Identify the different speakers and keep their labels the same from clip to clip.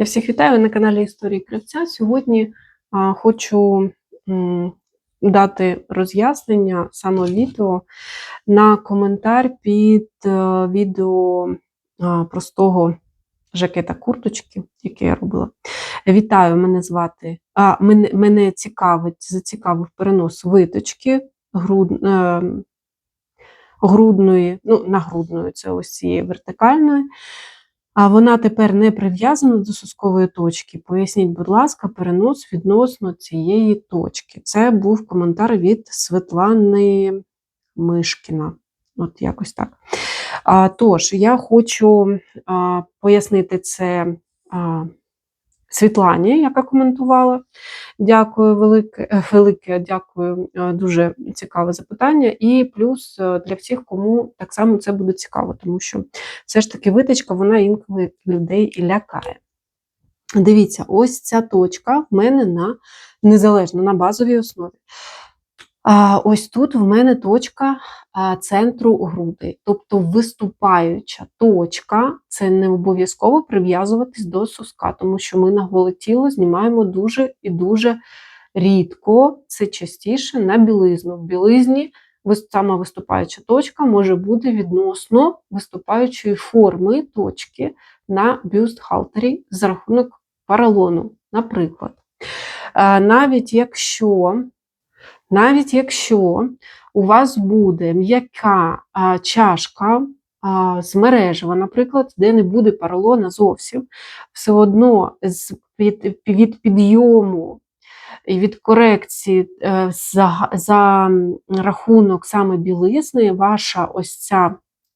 Speaker 1: Я всіх вітаю на каналі Історії Кривця. Сьогодні а, хочу м, дати роз'яснення саме відео на коментар під е, відео а, простого жакета курточки, яке я робила. Вітаю, мене звати. А, мене, мене цікавить, зацікавив перенос виточки груд, е, грудної, ну, нагрудної, це ось цієї вертикальної. А вона тепер не прив'язана до соскової точки. Поясніть, будь ласка, перенос відносно цієї точки. Це був коментар від Світлани Мишкіна. От якось так. А, Тож, я хочу а, пояснити це а, Світлані, яка коментувала. Дякую, велике, е, велике дякую, е, дуже цікаве запитання. І плюс е, для всіх, кому так само це буде цікаво, тому що все ж таки витичка, вона інколи людей і лякає. Дивіться, ось ця точка в мене на незалежно на базовій основі. А, Ось тут в мене точка центру груди, тобто виступаюча точка, це не обов'язково прив'язуватись до соска, тому що ми на голе тіло знімаємо дуже і дуже рідко, це частіше на білизну. В білизні сама виступаюча точка може бути відносно виступаючої форми точки на бюст-халтері за рахунок паралону, наприклад. Навіть якщо навіть якщо у вас буде м'яка чашка з мережева, наприклад, де не буде поролона зовсім, все одно від, від підйому і від корекції е, за, за рахунок саме білизни, ваша ось ця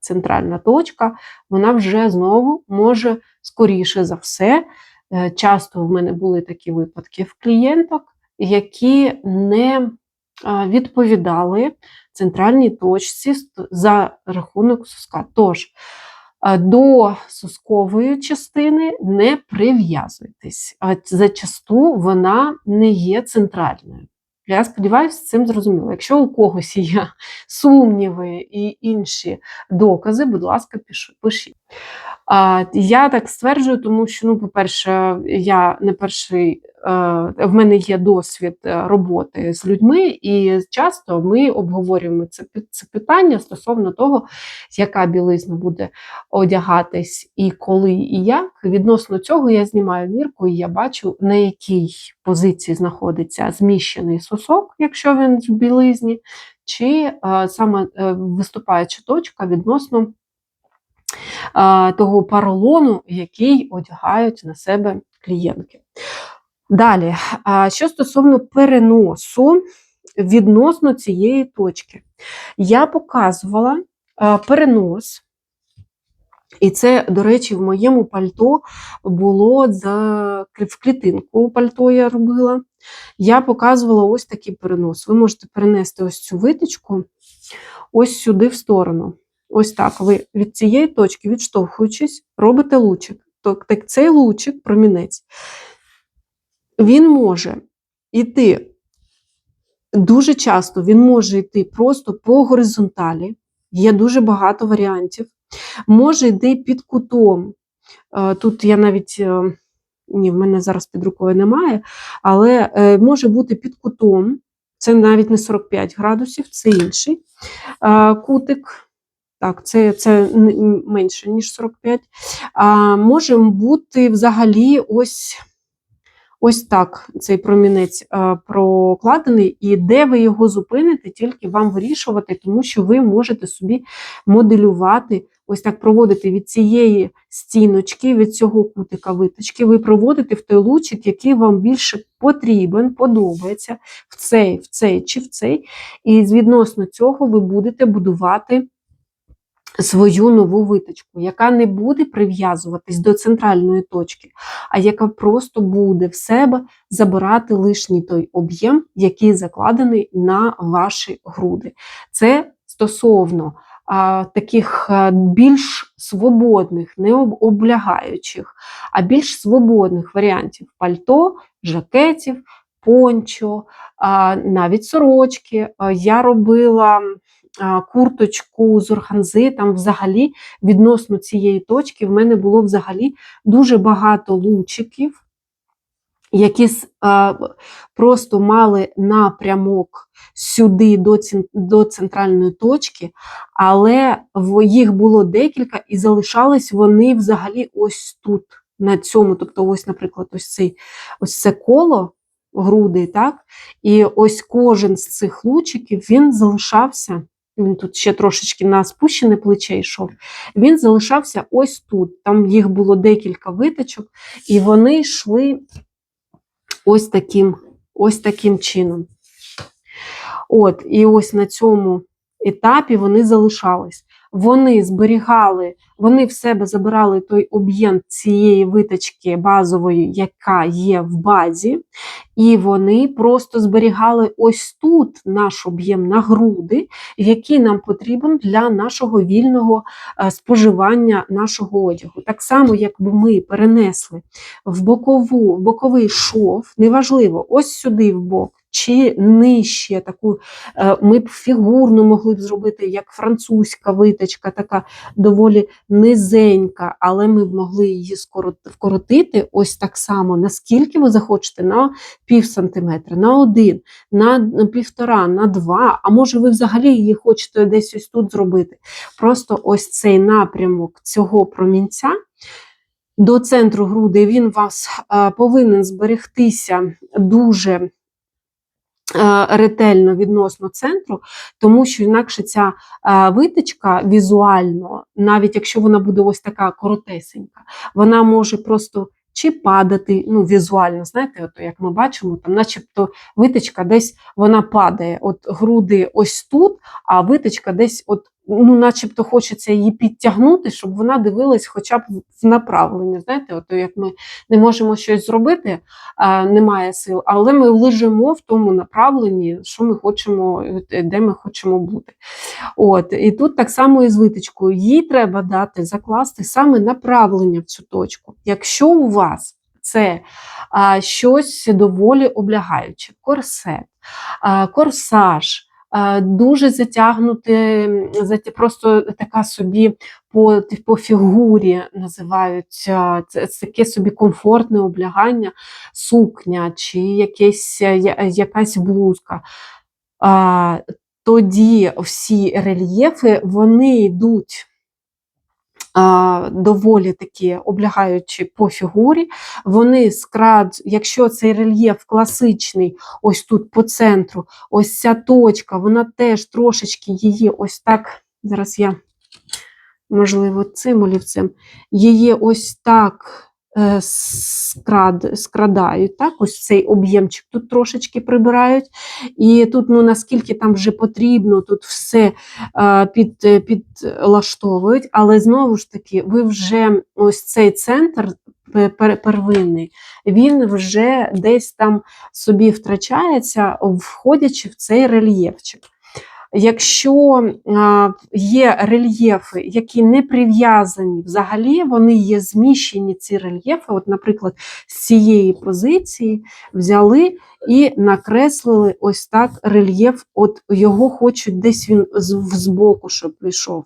Speaker 1: центральна точка, вона вже знову може скоріше за все. Е, часто в мене були такі випадки в клієнток, які не відповідали центральній точці за рахунок соска. Тож, до соскової частини не прив'язуйтесь, зачасту вона не є центральною. Я сподіваюся, цим зрозуміло. Якщо у когось є сумніви і інші докази, будь ласка, пишіть. Я так стверджую, тому що, ну, по-перше, я не перший, е, в мене є досвід е, роботи з людьми, і часто ми обговорюємо це це питання стосовно того, яка білизна буде одягатись і коли, і як. Відносно цього я знімаю мірку, і я бачу, на якій позиції знаходиться зміщений сосок, якщо він в білизні, чи е, саме виступаюча точка відносно того паролону, який одягають на себе клієнтки. Далі, що стосовно переносу відносно цієї точки, я показувала перенос. І це, до речі, в моєму пальто було за в клітинку пальто я робила. Я показувала ось такий перенос. Ви можете перенести ось цю витичку ось сюди в сторону. Ось так ви від цієї точки, відштовхуючись, робите лучик. Тобто цей лучик, промінець, він може йти дуже часто, він може йти просто по горизонталі, є дуже багато варіантів. Може йти під кутом. Е, тут я навіть, е, ні, в мене зараз під рукою немає, але е, може бути під кутом, це навіть не 45 градусів, це інший кутик. Так, це це менше, ніж 45. А, Може бути взагалі ось ось так цей промінець а, прокладений, і де ви його зупините, тільки вам вирішувати, тому що ви можете собі моделювати, ось так проводити від цієї стіночки, від цього кутика виточки, ви проводите в той лучик, який вам більше потрібен, подобається в цей, в цей чи в цей. І відносно цього ви будете будувати свою нову виточку, яка не буде прив'язуватись до центральної точки, а яка просто буде в себе забирати лишній той об'єм, який закладений на ваші груди. Це стосовно а, таких більш свободних, не облягаючих, а більш свободних варіантів пальто, жакетів, пончо, а, навіть сорочки. Я робила курточку з органзи, там взагалі відносно цієї точки в мене було взагалі дуже багато лучиків, які просто мали напрямок сюди до, центральної точки, але їх було декілька, і залишались вони взагалі ось тут, на цьому. Тобто, ось, наприклад, ось цей ось це коло груди, так? І ось кожен з цих лучиків він залишався. Він тут ще трошечки на спущене плече йшов. Він залишався ось тут. Там їх було декілька виточок, і вони йшли ось таким, ось таким чином. От, і ось на цьому етапі вони залишались. Вони зберігали, вони в себе забирали той об'єм цієї виточки базової, яка є в базі, і вони просто зберігали ось тут наш об'єм на груди, який нам потрібен для нашого вільного е, споживання нашого одягу. Так само, якби ми перенесли в бокову, в боковий шов, неважливо, ось сюди в бок. Чи нижче таку е, ми б фігурну могли б зробити, як французька виточка, така доволі низенька, але ми б могли її скорот- вкоротити ось так само, наскільки ви захочете, на пів сантиметра, на один, на півтора, на два, а може ви взагалі її хочете десь ось тут зробити. Просто ось цей напрямок цього промінця до центру груди, він вас е, повинен зберегтися дуже ретельно відносно центру, тому що інакше ця витичка візуально, навіть якщо вона буде ось така коротесенька, вона може просто чи падати, ну візуально, знаєте, от як ми бачимо, там начебто витичка десь вона падає, от груди ось тут, а витичка десь от. Ну, начебто хочеться її підтягнути, щоб вона дивилась хоча б в направлення. Знаєте, от як ми не можемо щось зробити, немає сил, але ми лежимо в тому направленні, що ми хочемо, е, де ми хочемо бути. От, і тут так само і з витичкою. Їй треба дати, закласти саме направлення в цю точку. Якщо у вас це а, щось доволі облягаюче, корсет, а, корсаж. А, Дуже затягнути, просто така собі по, по фігурі називають це, це таке собі комфортне облягання, сукня чи якесь, е, якась блузка. Тоді всі рельєфи вони йдуть доволі такі облягаючі по фігурі. Вони скрад, якщо цей рельєф класичний, ось тут по центру, ось ця точка, вона теж трошечки її ось так. Зараз я, можливо, цим олівцем, її ось так. Е, Скрад, скрадають, так, ось цей об'ємчик тут трошечки прибирають. І тут, ну наскільки там вже потрібно, тут все е, під, е, підлаштовують, але знову ж таки, ви вже ось цей центр первинний, він вже десь там собі втрачається, входячи в цей рельєфчик. Якщо є рельєфи, які не прив'язані взагалі, вони є зміщені, ці рельєфи, от, наприклад, з цієї позиції взяли і накреслили ось так рельєф, от його хочуть десь він збоку, щоб пішов.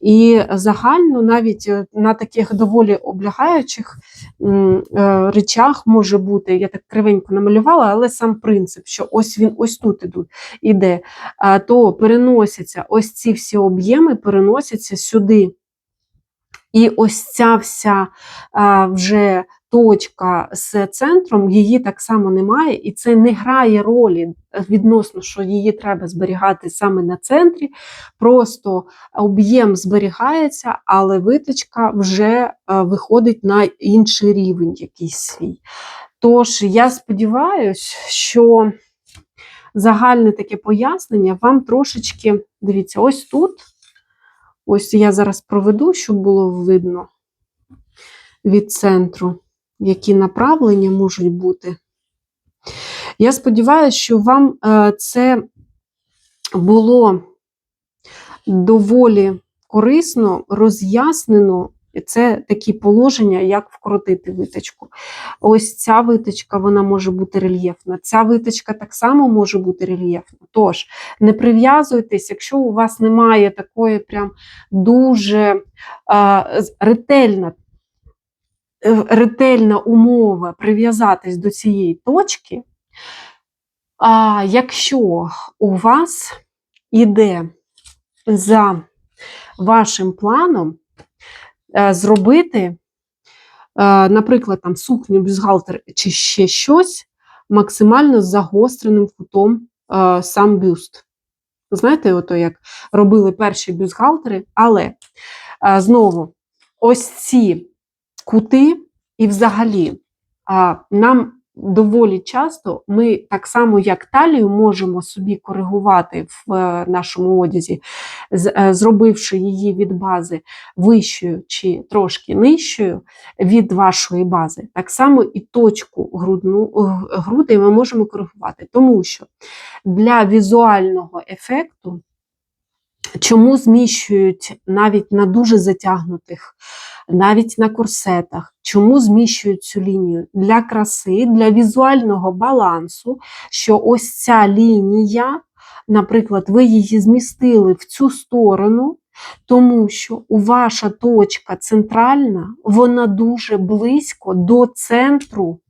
Speaker 1: І загально навіть е, на таких доволі облягаючих е, речах може бути, я так кривенько намалювала, але сам принцип, що ось він ось тут іде, то переносяться ось ці всі об'єми, переносяться сюди. І ось ця вся а, вже точка з центром, її так само немає, і це не грає ролі відносно, що її треба зберігати саме на центрі. Просто об'єм зберігається, але виточка вже е, виходить на інший рівень якийсь свій. Тож я сподіваюся, що загальне таке пояснення вам трошечки, дивіться, ось тут. Ось я зараз проведу, щоб було видно від центру, які направлення можуть бути. Я сподіваюся, що вам е, це було доволі корисно, роз'яснено це такі положення, як вкрутити виточку. Ось ця виточка вона може бути рельєфна. Ця виточка так само може бути рельєфна. Тож, не прив'язуйтесь, якщо у вас немає такої прям дуже а, ретельна, е, ретельна умова прив'язатись до цієї точки. А якщо у вас іде за вашим планом е, зробити, е, наприклад, там сукню, бюстгальтер чи ще щось максимально загостреним кутом е, сам бюст. Знаєте, ото як робили перші бюстгальтери, але е, знову ось ці кути, і взагалі нам доволі часто ми так само, як талію, можемо собі коригувати в е, нашому одязі, е, зробивши її від бази вищою чи трошки нижчою від вашої бази. Так само і точку грудну, грудей ми можемо коригувати, тому що для візуального ефекту. Чому зміщують навіть на дуже затягнутих, навіть на корсетах? Чому зміщують цю лінію? Для краси, для візуального балансу, що ось ця лінія, наприклад, ви її змістили в цю сторону, тому що у ваша точка центральна, вона дуже близько до центру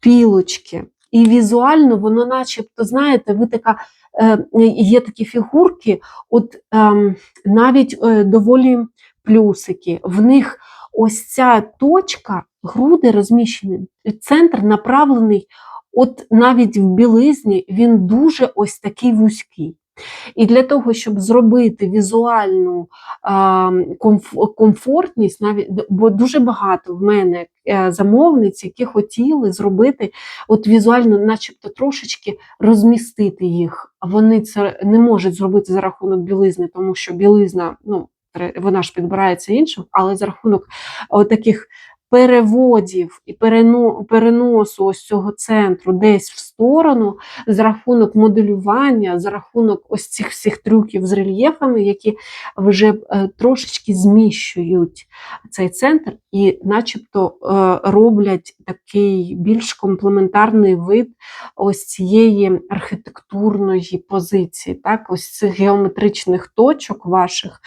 Speaker 1: пілочки. І візуально воно, начебто, знаєте, ви така, е, є такі фігурки, от ем, навіть е, доволі плюсики. В них ось ця точка, груди розміщені, центр направлений, от навіть в білизні, він дуже ось такий вузький. І для того, щоб зробити візуальну комфортність, навіть бо дуже багато в мене е, замовниць, які хотіли зробити от візуально, начебто, трошечки розмістити їх. Вони це не можуть зробити за рахунок білизни, тому що білизна, ну, вона ж підбирається іншим, але за рахунок таких переводів і переносу ось цього центру десь в сторону, за рахунок моделювання, за рахунок ось цих всіх трюків з рельєфами, які вже е, трошечки зміщують цей центр і, начебто, е, роблять такий більш комплементарний вид ось цієї архітектурної позиції, так, ось цих геометричних точок ваших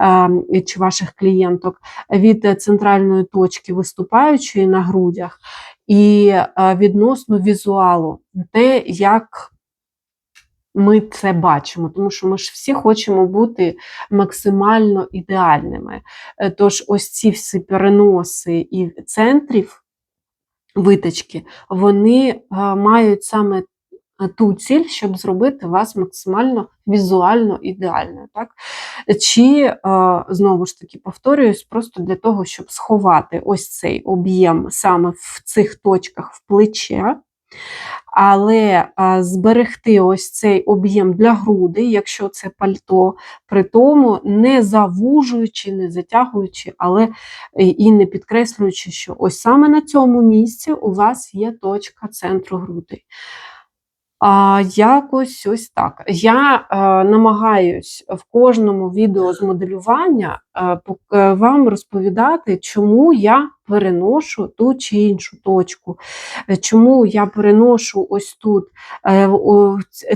Speaker 1: е, чи ваших клієнток від е, центральної точки виступаючої на грудях, і е, відносно візуалу, те, як ми це бачимо, тому що ми ж всі хочемо бути максимально ідеальними. Е, Тож ось ці всі переноси і центрів виточки, вони е, мають саме ту ціль, щоб зробити вас максимально візуально ідеальною. Так? Чи, е, знову ж таки, повторююсь, просто для того, щоб сховати ось цей об'єм саме в цих точках в плече, але а, зберегти ось цей об'єм для грудей, якщо це пальто, при тому не завужуючи, не затягуючи, але і- не підкреслюючи, що ось саме на цьому місці у вас є точка центру грудей. А, якось ось так. Я е, намагаюсь в кожному відео з моделювання е, е, вам розповідати, чому я переношу ту чи іншу точку, чому я переношу ось тут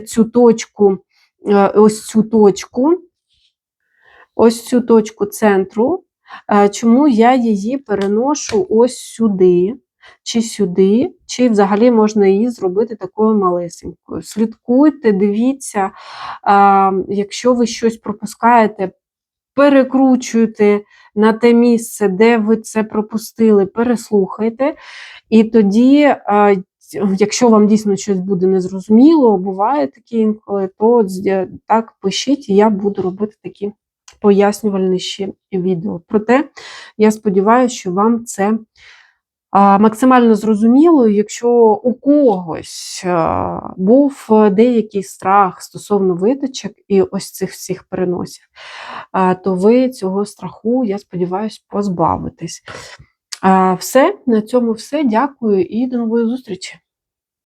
Speaker 1: цю точку, ось цю точку, ось цю точку центру, чому я її переношу ось сюди чи сюди, чи взагалі можна її зробити такою малесенькою. Слідкуйте, дивіться, якщо ви щось пропускаєте, перекручуйте на те місце, де ви це пропустили, переслухайте. І тоді, якщо вам дійсно щось буде незрозуміло, буває такі інколи, то так пишіть, і я буду робити такі пояснювальні ще відео. Проте я сподіваюся, що вам це максимально зрозуміло, якщо у когось був е, деякий страх стосовно виточок і ось цих всіх переносів, то ви цього страху, я сподіваюся, позбавитесь. Все, на цьому все. Дякую і до нової зустрічі.